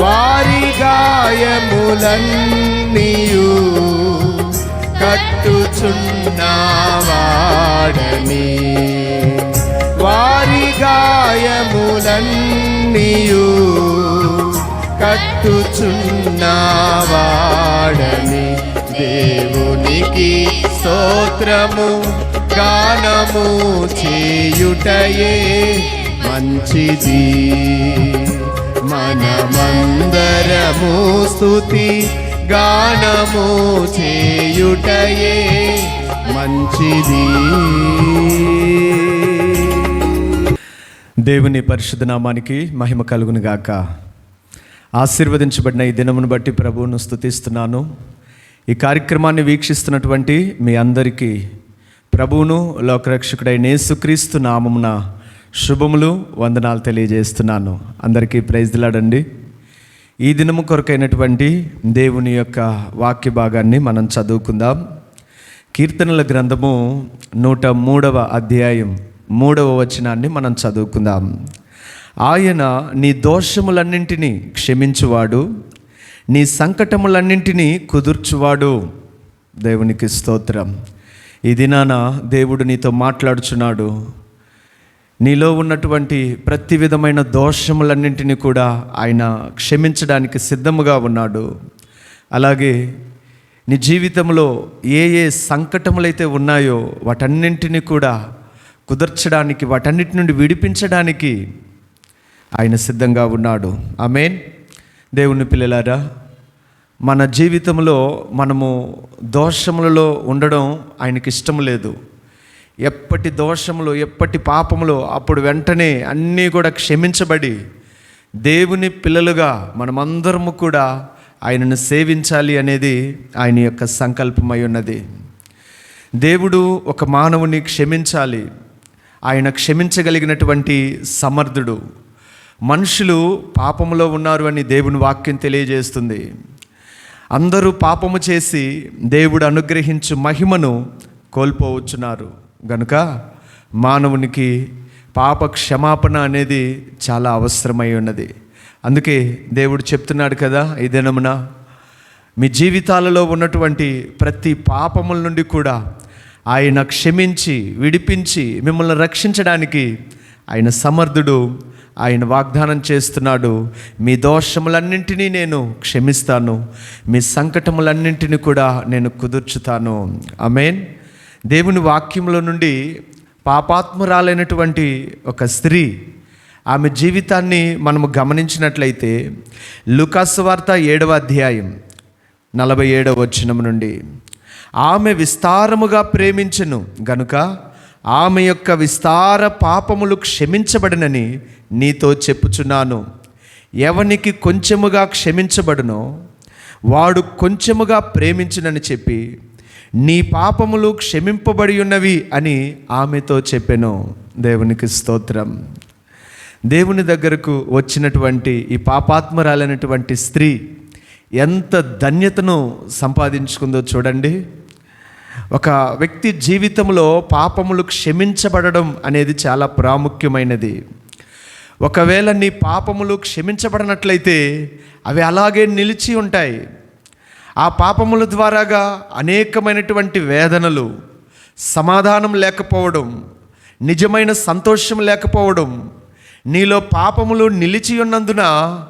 వారి గాయములన్నీయు కట్టుచున్నావాడని. వారి గాయములన్నీయు కట్టుచున్నావాడని. దేవునికి స్తోత్రము గానము చేయుటయే మంచిది. మనమందరము స్తుతి గానము చేయుటయే మంచిది. దేవుని పరిశుద్ధ నామానికి మహిమ కలుగును గాక. ఆశీర్వదించబడిన ఈ దినమును బట్టి ప్రభువును స్థుతిస్తున్నాను ఈ కార్యక్రమాన్ని వీక్షిస్తున్నటువంటి మీ అందరికీ ప్రభువును లోకరక్షకుడైన యేసుక్రీస్తు నామమున శుభములు వందనాలు తెలియజేస్తున్నాను. అందరికీ ప్రైజ్లాడండి ఈ దినము కొరకైనటువంటి దేవుని యొక్క వాక్య భాగాన్ని మనం చదువుకుందాం. కీర్తనల గ్రంథము నూట మూడవ అధ్యాయం మూడవ వచనాన్ని మనం చదువుకుందాం. ఆయన నీ దోషములన్నింటినీ క్షమించువాడు నీ సంకటములన్నింటినీ కుదుర్చువాడు. దేవునికి స్తోత్రం. ఈ దినాన దేవుడు నీతో మాట్లాడుచున్నాడు. నీలో ఉన్నటువంటి ప్రతి విధమైన దోషములన్నింటినీ కూడా ఆయన క్షమించడానికి సిద్ధముగా ఉన్నాడు. అలాగే నీ జీవితంలో ఏ ఏ సంకటములైతే ఉన్నాయో వాటన్నింటినీ కూడా కుదర్చడానికి వాటన్నిటి నుండి విడిపించడానికి ఆయన సిద్ధంగా ఉన్నాడు. ఆమెన్. దేవుని పిల్లలారా మన జీవితంలో మనము దోషములలో ఉండడం ఆయనకి ఇష్టం లేదు. ఎప్పటి దోషములు ఎప్పటి పాపములు అప్పుడు వెంటనే అన్నీ కూడా క్షమించబడి దేవుని పిల్లలుగా మనమందరము కూడా ఆయనను సేవించాలి అనేది ఆయన యొక్క సంకల్పమై ఉన్నది. దేవుడు ఒక మానవుని క్షమించాలి. ఆయన క్షమించగలిగినటువంటి సమర్థుడు. మనుషులు పాపములో ఉన్నారు అని దేవుని వాక్యం తెలియజేస్తుంది. అందరూ పాపము చేసి దేవుడు అనుగ్రహించు మహిమను కోల్పోవచ్చున్నారు. గనుక మానవునికి పాప క్షమాపణ అనేది చాలా అవసరమై ఉన్నది. అందుకే దేవుడు చెప్తున్నాడు కదా ఈ దినమున మీ జీవితాలలో ఉన్నటువంటి ప్రతి పాపముల నుండి కూడా ఆయన క్షమించి విడిపించి మిమ్మల్ని రక్షించడానికి ఆయన సమర్థుడు ఆయన వాగ్దానం చేస్తున్నాడు. మీ దోషములన్నింటినీ నేను క్షమిస్తాను. మీ సంకటములన్నింటినీ కూడా నేను కుదుర్చుతాను. అమేన్ దేవుని వాక్యంలో నుండి పాపాత్మురాలైనటువంటి ఒక స్త్రీ ఆమె జీవితాన్ని మనము గమనించినట్లయితే లుకాసు వార్త ఏడవ అధ్యాయం నలభై ఏడవ వచనం నుండి ఆమె విస్తారముగా ప్రేమించను గనుక ఆమె యొక్క విస్తార పాపములు క్షమించబడినని నీతో చెప్పుచున్నాను. ఎవనికి కొంచెముగా క్షమించబడునో వాడు కొంచెముగా ప్రేమించునని చెప్పి నీ పాపములు క్షమింపబడి ఉన్నవి అని ఆమెతో చెప్పెను. దేవునికి స్తోత్రం. దేవుని దగ్గరకు వచ్చినటువంటి ఈ పాపాత్మరాలైనటువంటి స్త్రీ ఎంత ధన్యతను సంపాదించుకుందో చూడండి. ఒక వ్యక్తి జీవితంలో పాపములు క్షమించబడడం అనేది చాలా ప్రాముఖ్యమైనది. ఒకవేళ నీ పాపములు క్షమించబడినట్లయితే అవి అలాగే నిలిచి ఉంటాయి. ఆ పాపముల ద్వారాగా అనేకమైనటువంటి వేదనలు సమాధానం లేకపోవడం నిజమైన సంతోషం లేకపోవడం నీలో పాపములు నిలిచి ఉన్నందున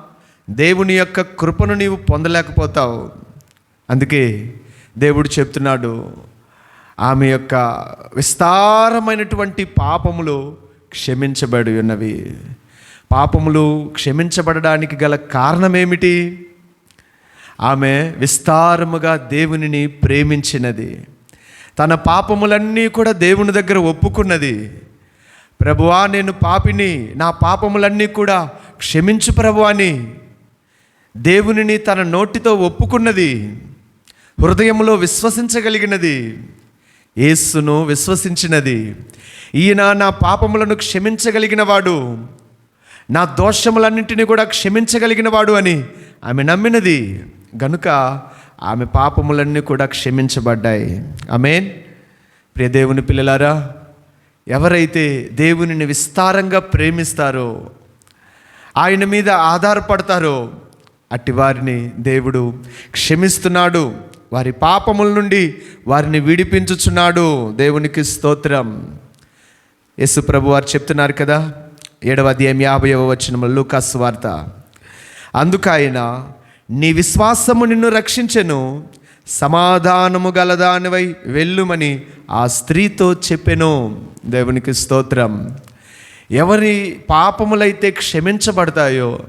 దేవుని యొక్క కృపను నీవు పొందలేకపోతావు. అందుకే దేవుడు చెప్తున్నాడు ఆమె యొక్క విస్తారమైనటువంటి పాపములు క్షమించబడి ఉన్నవి. పాపములు క్షమించబడడానికి గల కారణమేమిటి? ఆమె విస్తారముగా దేవునిని ప్రేమించినది. తన పాపములన్నీ కూడా దేవుని దగ్గర ఒప్పుకున్నది. ప్రభువా నేను పాపిని నా పాపములన్నీ కూడా క్షమించు ప్రభు అని దేవునిని తన నోటితో ఒప్పుకున్నది. హృదయంలో విశ్వసించగలిగినది. యేసును విశ్వసించినది. ఈయన నా పాపములను క్షమించగలిగిన వాడు నా దోషములన్నింటినీ కూడా క్షమించగలిగిన వాడు అని ఆమె నమ్మినది. గనుక ఆమె పాపములన్నీ కూడా క్షమించబడ్డాయి. ఆమెన్. ప్రియ దేవుని పిల్లలారా ఎవరైతే దేవునిని విస్తారంగా ప్రేమిస్తారో ఆయన మీద ఆధారపడతారో అట్టి వారిని దేవుడు క్షమిస్తున్నాడు. వారి పాపముల నుండి వారిని విడిపించుచున్నాడు. దేవునికి స్తోత్రం. యేసు ప్రభు వారు చెప్తున్నారు కదా ఏడవ అధ్యాయం యాభైవ వచ్చిన లూకాస్ వార్త. అందుకైనా నీ విశ్వాసము నిన్ను రక్షించెను. సమాధానము గలదానివై వెళ్ళుమని ఆ స్త్రీతో చెప్పెను. దేవునికి స్తోత్రం. ఎవరి పాపములైతే క్షమించబడతాయో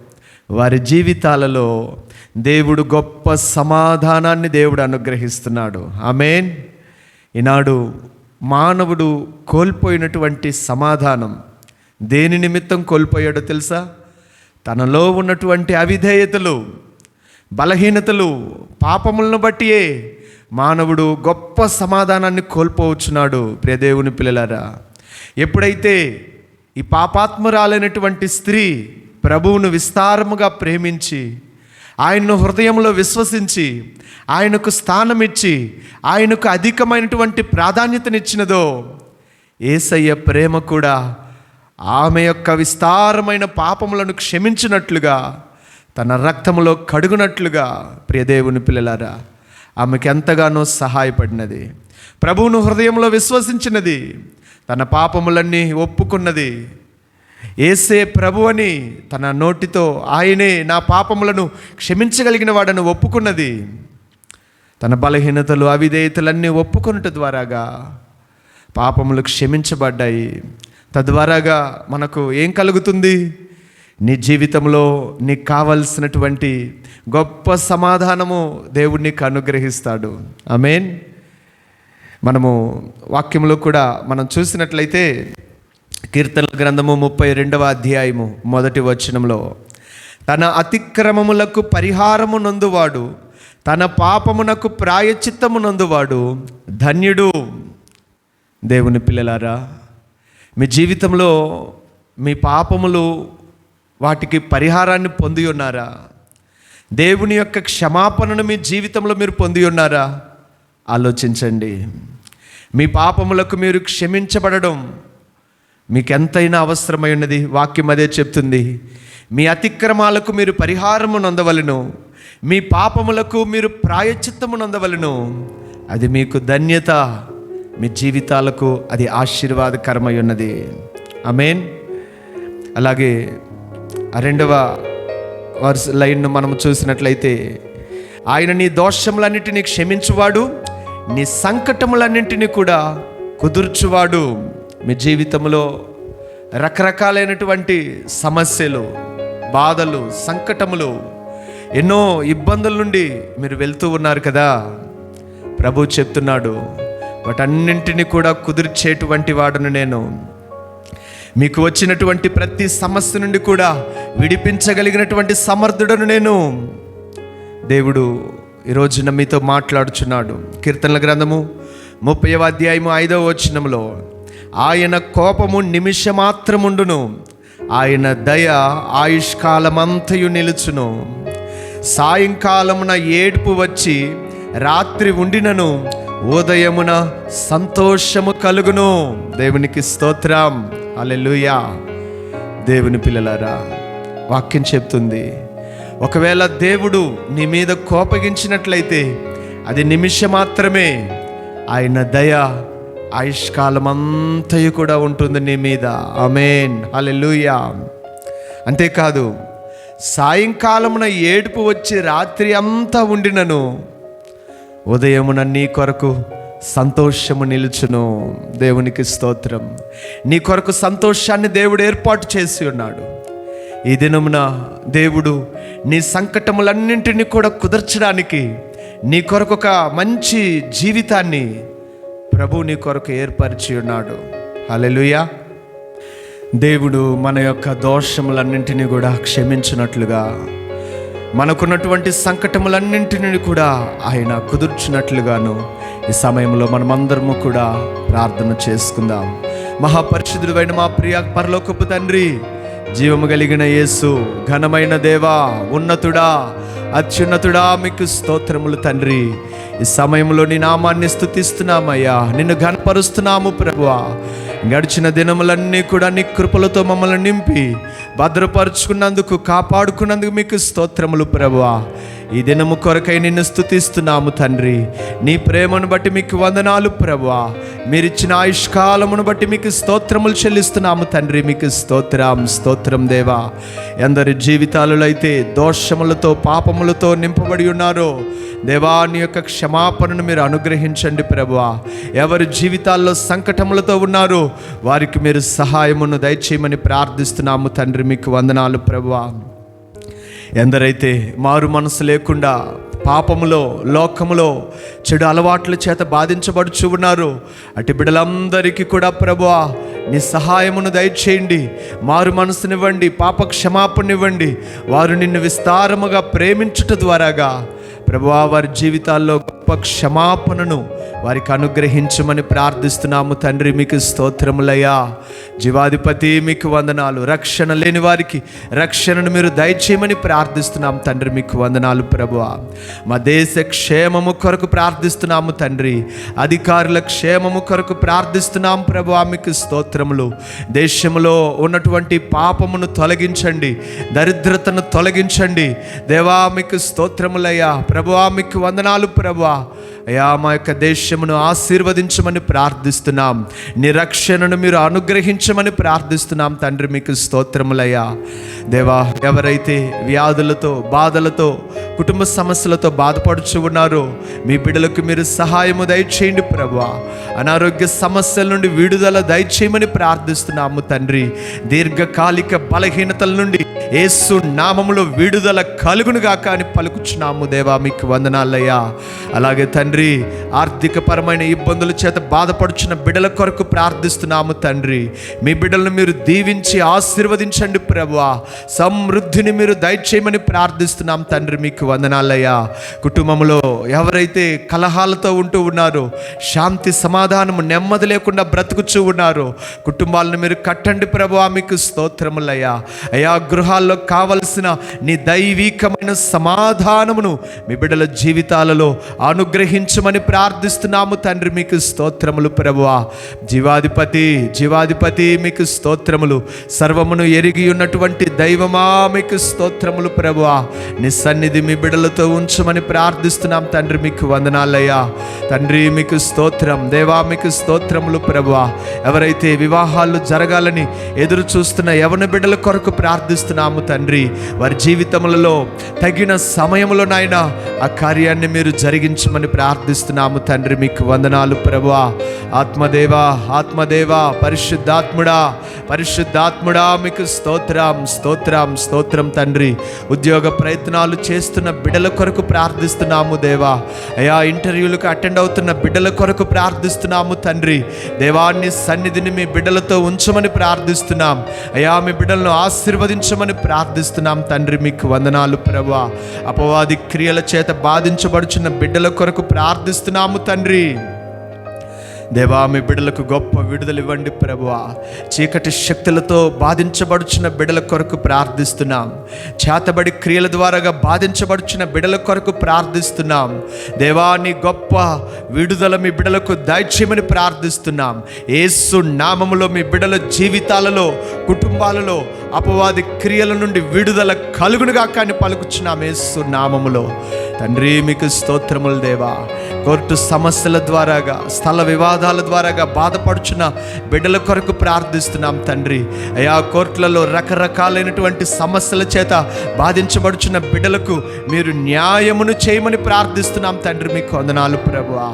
వారి జీవితాలలో దేవుడు గొప్ప సమాధానాన్ని దేవుడు అనుగ్రహిస్తున్నాడు. ఆమెన్. ఈనాడు మానవుడు కోల్పోయినటువంటి సమాధానం దేని నిమిత్తం కోల్పోయాడో తెలుసా? తనలో ఉన్నటువంటి అవిధేయతలు బలహీనతలు పాపములను బట్టియే మానవుడు గొప్ప సమాధానాన్ని కోల్పోవచ్చున్నాడు ప్రియదేవుని పిల్లలారా. ఎప్పుడైతే ఈ పాపాత్మురాలైనటువంటి స్త్రీ ప్రభువును విస్తారముగా ప్రేమించి ఆయన్ను హృదయంలో విశ్వసించి ఆయనకు స్థానమిచ్చి ఆయనకు అధికమైనటువంటి ప్రాధాన్యతనిచ్చినదో ఏసయ్య ప్రేమ కూడా ఆమె యొక్క విస్తారమైన పాపములను క్షమించినట్లుగా తన రక్తములో కడుగునట్లుగా ప్రియదేవుని పిల్లలారా ఆమెకు ఎంతగానో సహాయపడినది. ప్రభువును హృదయంలో విశ్వసించినది. తన పాపములన్నీ ఒప్పుకున్నది. ఏసే ప్రభు అని తన నోటితో ఆయనే నా పాపములను క్షమించగలిగిన వాడని ఒప్పుకున్నది. తన బలహీనతలు అవిధేయతలన్నీ ఒప్పుకొనుట ద్వారాగా పాపములు క్షమించబడ్డాయి. తద్వారాగా మనకు ఏం కలుగుతుంది? నీ జీవితంలో నీకు కావలసినటువంటి గొప్ప సమాధానము దేవుడు నీకు అనుగ్రహిస్తాడు. మీన్ మనము వాక్యంలో కూడా మనం చూసినట్లయితే కీర్తనల గ్రంథము ముప్పై రెండవ అధ్యాయము మొదటి వచనంలో తన అతిక్రమములకు పరిహారము నందువాడు తన పాపమునకు ప్రాయచిత్తము నందువాడు ధన్యుడు. దేవుని పిల్లలారా మీ జీవితంలో మీ పాపములు వాటికి పరిహారాన్ని పొంది ఉన్నారా? దేవుని యొక్క క్షమాపణను మీ జీవితంలో మీరు పొంది ఉన్నారా? ఆలోచించండి. మీ పాపములకు మీరు క్షమించబడడం మీకు ఎంతైనా అవసరమై ఉన్నది వాక్యం అదే చెప్తుంది. మీ అతిక్రమాలకు మీరు పరిహారము నొందవలను. మీ పాపములకు మీరు ప్రాయచిత్తము నొందవలను. అది మీకు ధన్యత. మీ జీవితాలకు అది ఆశీర్వాదకరమై ఉన్నది. ఐ మీన్ అలాగే రెండవ వర్స్ లైన్ను మనం చూసినట్లయితే ఆయన నీ దోషములన్నిటినీ క్షమించువాడు నీ సంకటములన్నింటినీ కూడా కుదుర్చువాడు. మీ జీవితంలో రకరకాలైనటువంటి సమస్యలు బాధలు సంకటములు ఎన్నో ఇబ్బందుల నుండి మీరు వెళ్తూ ఉన్నారు కదా. ప్రభు చెప్తున్నాడు వాటన్నింటినీ కూడా కుదిర్చేటువంటి వాడును నేను. మీకు వచ్చినటువంటి ప్రతి సమస్య నుండి కూడా విడిపించగలిగినటువంటి సమర్థుడను నేను. దేవుడు ఈరోజున మీతో మాట్లాడుచున్నాడు. కీర్తనల గ్రంథము ముప్పై అధ్యాయము ఐదవ వచనంలో ఆయన కోపము నిమిషమాత్రముండును ఆయన దయ ఆయుష్కాలమంతయు నిలుచును. సాయంకాలమున ఏడుపు వచ్చి రాత్రి ఉండినను ఉదయమున సంతోషము కలుగును. దేవునికి స్తోత్రం. అలెలుయా దేవుని పిల్లలారా వాక్యం చెప్తుంది ఒకవేళ దేవుడు నీ మీద కోపగించినట్లయితే అది నిమిషం మాత్రమే ఆయన దయ ఆయుష్కాలం అంతయు కూడా ఉంటుంది నీ మీద. అమేన్ హల్లెలూయా అంతేకాదు సాయంకాలమున ఏడుపు వచ్చి రాత్రి అంతా ఉండినను ఉదయమున నీ కొరకు సంతోషము నిలుచును. దేవునికి స్తోత్రం. నీ కొరకు సంతోషాన్ని దేవుడు ఏర్పాటు చేసి ఉన్నాడు. ఈ దినమున దేవుడు నీ సంకటములన్నింటినీ కూడా కుదర్చడానికి నీ కొరకు ఒక మంచి జీవితాన్ని ప్రభు నీ కొరకు ఏర్పరిచి ఉన్నాడు. హల్లెలూయా. దేవుడు మన యొక్క దోషములన్నింటినీ కూడా క్షమించినట్లుగా మనకున్నటువంటి సంకటములన్నింటినీ కూడా ఆయన కుదుర్చినట్లుగాను ఈ సమయంలో మనమందరము కూడా ప్రార్థన చేసుకుందాం. మహాపరిశుద్ధుడైన మా ప్రియ పరలోకపు తండ్రి జీవము కలిగిన యేసు ఘనమైన దేవా ఉన్నతుడా అత్యున్నతుడా మీకు స్తోత్రములు తండ్రి. ఈ సమయంలో నీ నామాన్ని స్థుతిస్తున్నామయ్యా నిన్ను ఘనపరుస్తున్నాము ప్రభువా. గడిచిన దినములన్నీ కూడా నీ కృపలతో మమ్మల్ని నింపి భద్రపరుచుకున్నందుకు కాపాడుకున్నందుకు మీకు స్తోత్రములు ప్రభువా. ఈ దినము కొరకై నిన్ను స్థుతిస్తున్నాము తండ్రి. నీ ప్రేమను బట్టి మీకు వందనాలు ప్రభా మీరిచ్చిన ఆయుష్కాలమును బట్టి మీకు స్తోత్రములు చెల్లిస్తున్నాము తండ్రి. మీకు స్తోత్రం స్తోత్రం దేవా. ఎందరి జీవితాలలో అయితే దోషములతో పాపములతో నింపబడి ఉన్నారో దేవా నీ యొక్క క్షమాపణను మీరు అనుగ్రహించండి ప్రభువా. ఎవరి జీవితాల్లో సంకటములతో ఉన్నారో వారికి మీరు సహాయమును దయచేయమని ప్రార్థిస్తున్నాము తండ్రి. మీకు వందనాలు ప్రభువా. ఎందరైతే మారు మనసు లేకుండా పాపములో లోకములో చెడు అలవాట్ల చేత బాధించబడుచు ఉన్నారు అటు బిడ్డలందరికీ కూడా ప్రభువా నీ సహాయమును దయచేయండి. మారు మనసునివ్వండి పాప క్షమాపణనివ్వండి వారు నిన్ను విస్తారముగా ప్రేమించుట ద్వారాగా ప్రభువా వారి జీవితాల్లో గొప్ప క్షమాపణను వారికి అనుగ్రహించమని ప్రార్థిస్తున్నాము. తండ్రి మీకు స్తోత్రములయ్యా. జీవాధిపతి మీకు వందనాలు. రక్షణ లేని వారికి రక్షణను మీరు దయచేయమని ప్రార్థిస్తున్నాం తండ్రి మీకు వందనాలు ప్రభువ. మా దేశ క్షేమము కొరకు ప్రార్థిస్తున్నాము తండ్రి. అధికారుల క్షేమము కొరకు ప్రార్థిస్తున్నాం ప్రభు మీకు స్తోత్రములు. దేశంలో ఉన్నటువంటి పాపమును తొలగించండి. దరిద్రతను తొలగించండి. దేవా మీకు స్తోత్రములయ్యా. ప్రభువా మీకు వందనాలు ప్రభువా. అయా మా యొక్క దేశమును ఆశీర్వదించమని ప్రార్థిస్తున్నాం. నిరక్షణను మీరు అనుగ్రహించమని ప్రార్థిస్తున్నాం. తండ్రి మీకు స్తోత్రములయ్యా. దేవా ఎవరైతే వ్యాధులతో బాధలతో కుటుంబ సమస్యలతో బాధపడుచు ఉన్నారు. మీ బిడ్డలకు మీరు సహాయము దయచేయండి ప్రభా అనారోగ్య సమస్యల నుండి విడుదల దయచేయమని ప్రార్థిస్తున్నాము తండ్రి. దీర్ఘకాలిక బలహీనతల నుండి ఏసు నామములో విడుదల కలుగును గాక అని పలుకుచున్నాము దేవా మీకు వందనాలయ్యా. అలాగే తండ్రి ఆర్థిక పరమైన ఇబ్బందుల చేత బాధపడుచున్న బిడ్డల కొరకు ప్రార్థిస్తున్నాము తండ్రి. మీ బిడ్డలను మీరు దీవించి ఆశీర్వదించండి ప్రభువా. సమృద్ధిని మీరు దయచేయమని ప్రార్థిస్తున్నాం తండ్రి మీకు వందనాలయ్యా. కుటుంబంలో ఎవరైతే కలహాలతో ఉంటూ ఉన్నారో శాంతి సమాధానము నెమ్మది లేకుండా బ్రతుకుచూ ఉన్నారో కుటుంబాలను మీరు కట్టండి ప్రభు మీకు స్తోత్రములయ్యా. అయా గృహాల్లో కావలసిన నీ దైవీకమైన సమాధానమును మీ బిడ్డల జీవితాలలో అనుగ్రహించమని ప్రార్థిస్తున్నాము తండ్రి మీకు స్తోత్రములు ప్రభువా. జీవాధిపతి జీవాధిపతి మీకు స్తోత్రములు. సర్వమును ఎరిగి ఉన్నటువంటి దైవమా మీకు స్తోత్రములు ప్రభువా. నీ సన్నిధి మీ బిడ్డలతో ఉంచమని ప్రార్థిస్తున్నాం తండ్రి మీకు వందనాలయ్యా. తండ్రి మీకు స్తోత్రం. దేవా మీకు స్తోత్రములు ప్రభువా. ఎవరైతే వివాహాలు జరగాలని ఎదురు చూస్తున్న యవన బిడ్డల కొరకు ప్రార్థిస్తున్నాము తండ్రి. వారి జీవితములలో తగిన సమయంలో నాయన ఆ కార్యాన్ని మీరు జరిగించమని ప్రార్థిస్తున్నాము తండ్రి మీకు వందనాలు ప్రభువా. ఆత్మదేవా ఆత్మదేవా పరిశుద్ధాత్ముడా పరిశుద్ధాత్ముడా మీకు స్తోత్రం స్తోత్రం స్తోత్రం తండ్రి. ఉద్యోగ ప్రయత్నాలు చేస్తున్న బిడ్డల కొరకు ప్రార్థిస్తున్నాము దేవా. అయా ఇంటర్వ్యూలకు అటెండ్ అవుతున్న బిడ్డల కొరకు ప్రార్థిస్తున్నాము తండ్రి. దేవాన్ని సన్నిధిని మీ బిడ్డలతో ఉంచమని ప్రార్థిస్తున్నాం. అయా మీ బిడ్డలను ఆశీర్వదించమని ప్రార్థిస్తున్నాం తండ్రి మీకు వందనాలు ప్రభా అపవాది క్రియల చేత బాధించబడుచున్న బిడ్డల కొరకు ప్రార్థిస్తున్నాము తండ్రి. దేవా మీ బిడ్డలకు గొప్ప విడుదల ఇవ్వండి ప్రభువా. చీకటి శక్తులతో బాధించబడుచున్న బిడ్డల కొరకు ప్రార్థిస్తున్నాం. చేతబడి క్రియల ద్వారాగా బాధించబడుచున్న బిడ్డల కొరకు ప్రార్థిస్తున్నాం. దేవా నీ గొప్ప విడుదల మీ బిడ్డలకు దయచేయమని ప్రార్థిస్తున్నాం. ఏసు నామములో మీ బిడ్డల జీవితాలలో కుటుంబాలలో అపవాది క్రియల నుండి విడుదల కలుగునుగా కానీ పలుకుచున్నాం ఏసు నామములో. తండ్రి మీకు స్తోత్రములు దేవా. కోర్టు సమస్యల ద్వారాగా స్థల వివాదాల ద్వారాగా బాధపడుచున్న బిడ్డల కొరకు ప్రార్థిస్తున్నాం తండ్రి. అయా కోర్టులలో రకరకాలైనటువంటి సమస్యల చేత బాధించబడుచున్న బిడ్డలకు మీరు న్యాయమును చేయమని ప్రార్థిస్తున్నాం తండ్రి. మీకు వందనాలు ప్రభువా.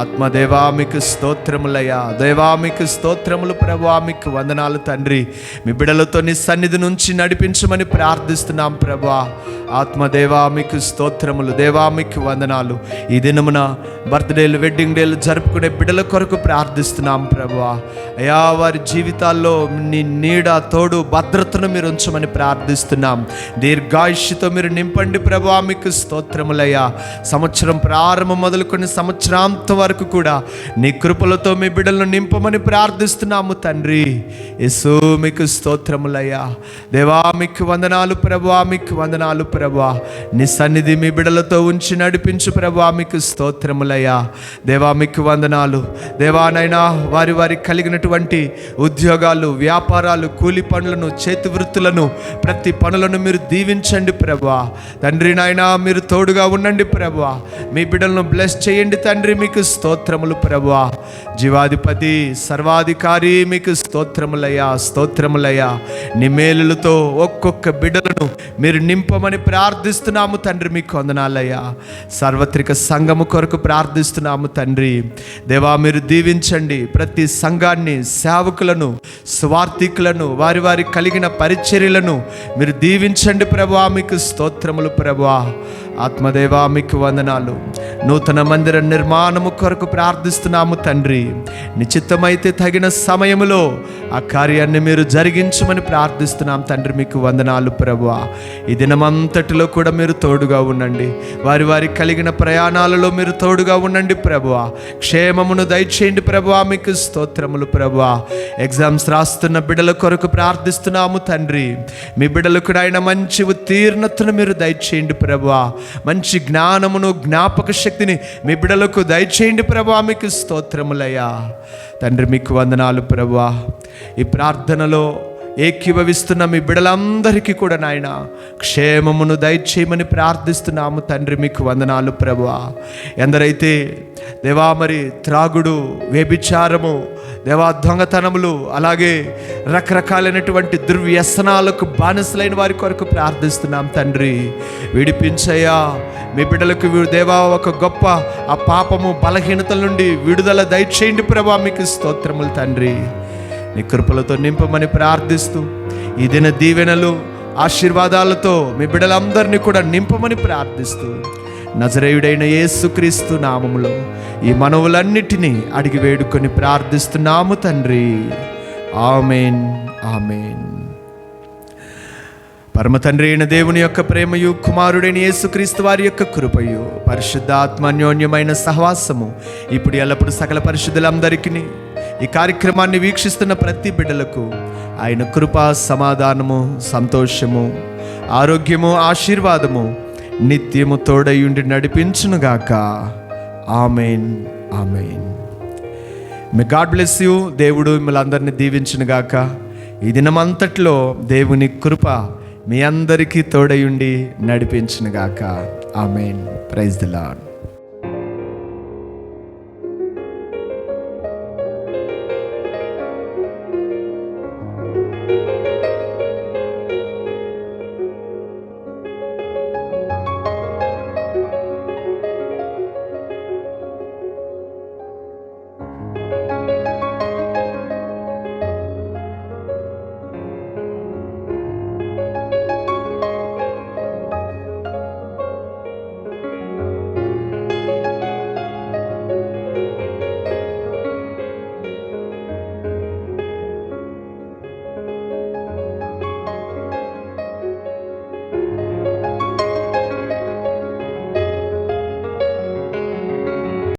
ఆత్మదేవా మీకు స్తోత్రములయ్యా. దేవా మీకు స్తోత్రములు ప్రభువా. మీకు వందనాలు తండ్రి. మీ బిడలతో నీ సన్నిధి నుంచి నడిపించమని ప్రార్థిస్తున్నాం ప్రభువా. ఆత్మదేవా మీకు స్తోత్రములు. దేవా మీకు వందనాలు. ఈ దినమున బర్త్డేలు వెడ్డింగ్ డేలు జరుపుకునే బిడ్డల కొరకు ప్రార్థిస్తున్నాం ప్రభువా. అయా వారి జీవితాల్లో నీ నీడ తోడు భద్రతను మీరు ఉంచమని ప్రార్థిస్తున్నాం. దీర్ఘాయుష్యతో మీరు నింపండి ప్రభువా మీకు స్తోత్రములయ్యా. సంవత్సరం ప్రారంభం మొదలుకొని సంవత్సరాంతం వరకు కూడా నీ కృపలతో మీ బిడ్డలను నింపమని ప్రార్థిస్తున్నాము తండ్రి. యసు మీకు స్తోత్రములయ్యా. దేవా మీకు వందనాలు ప్రభువా మీకు వందనాలు ప్రభు ప్రభా. నీ సన్నిధి మీ బిడలతో ఉంచి నడిపించు ప్రభా. మీకు స్తోత్రములయ్యా. దేవా మీకు వందనాలు. దేవానైనా వారి వారి కలిగినటువంటి ఉద్యోగాలు వ్యాపారాలు కూలి పనులను చేతి వృత్తులను ప్రతి పనులను మీరు దీవించండి ప్రభా. తండ్రి నాయనా మీరు తోడుగా ఉండండి ప్రభా. మీ బిడ్డలను బ్లెస్ చేయండి తండ్రి మీకు స్తోత్రములు ప్రభా. జీవాధిపతి సర్వాధికారి మీకు స్తోత్రములయ్యా స్తోత్రములయ్యా. నీ మేలులతో ఒక్కొక్క బిడ్డలను మీరు నింపమని ప్రార్థిస్తున్నాము తండ్రి మీకు వందనాలయ్యా. సార్వత్రిక సంఘము కొరకు ప్రార్థిస్తున్నాము తండ్రి. దేవా మీరు దీవించండి. ప్రతి సంఘాన్ని సేవకులను స్వార్థికులను వారి వారి కలిగిన పరిచర్యలను మీరు దీవించండి ప్రభా. మీకు స్తోత్రములు ప్రభా. ఆత్మదేవా మీకు వందనాలు. నూతన మందిర నిర్మాణము కొరకు ప్రార్థిస్తున్నాము తండ్రి. నిశ్చితమైతే తగిన సమయములో ఆ కార్యాన్ని మీరు జరిగించమని ప్రార్థిస్తున్నాం తండ్రి మీకు వందనాలు ప్రభువా. ఈ దినమంతటిలో కూడా మీరు తోడుగా ఉండండి. వారి వారి కలిగిన ప్రయాణాలలో మీరు తోడుగా ఉండండి ప్రభువా. క్షేమమును దయచేయండి ప్రభువా మీకు స్తోత్రములు ప్రభువా. ఎగ్జామ్స్ రాస్తున్న బిడ్డల కొరకు ప్రార్థిస్తున్నాము తండ్రి. మీ బిడ్డలకు ఆయన మంచి ఉత్తీర్ణతను మీరు దయచేయండి ప్రభువా. మంచి జ్ఞానమును జ్ఞాపక శక్తిని మీ బిడలకు దయచేయండి ప్రభా మీకు స్తోత్రములయ్యా. తండ్రి మీకు వందనాలు ప్రభా. ఈ ప్రార్థనలో ఏకీభవిస్తున్న మీ బిడలందరికీ కూడా నాయన క్షేమమును దయచేయమని ప్రార్థిస్తున్నాము తండ్రి మీకు వందనాలు ప్రభువా. ఎందరైతే దేవా మరి త్రాగుడు వ్యభిచారము దేవా దొంగతనములు అలాగే రకరకాలైనటువంటి దుర్వ్యసనాలకు బానిసలైన వారి కొరకు ప్రార్థిస్తున్నాం తండ్రి. విడిపించయ్యా మీ బిడ్డలకు దేవా ఒక గొప్ప ఆ పాపము బలహీనతల నుండి విడుదల దయచేయండి ప్రభా మీకు స్తోత్రములు తండ్రి. నీ కృపలతో నింపమని ప్రార్థిస్తూ ఈ దిన దీవెనలు ఆశీర్వాదాలతో మీ బిడ్డలందరినీ కూడా నింపమని ప్రార్థిస్తూ నజరేయుడైన యేసుక్రీస్తు నామములో ఈ మనవులన్నిటినీ అడిగి వేడుకొని ప్రార్థిస్తున్నాము తండ్రి. Amen amen. పరమ తండ్రి అయిన దేవుని యొక్క ప్రేమయు కుమారుడైన యేసుక్రీస్తు వారి యొక్క కృపయు పరిశుద్ధాత్మ అన్యోన్యమైన సహవాసము ఇప్పుడు ఎల్లప్పుడు సకల పరిశుద్ధులందరికీ ఈ కార్యక్రమాన్ని వీక్షిస్తున్న ప్రతి బిడ్డలకు ఆయన కృప సమాధానము సంతోషము ఆరోగ్యము ఆశీర్వాదము నిత్యము తోడయుండి నడిపించునుగాక. Amen amen. Me God bless you దేవుడు మిమ్మల్ని అందరినీ దీవించునుగాక. ఈ దినమంతట్లో దేవుని కృప మీ అందరికీ తోడయుండి నడిపించునుగాక. ఆమెన్. Praise the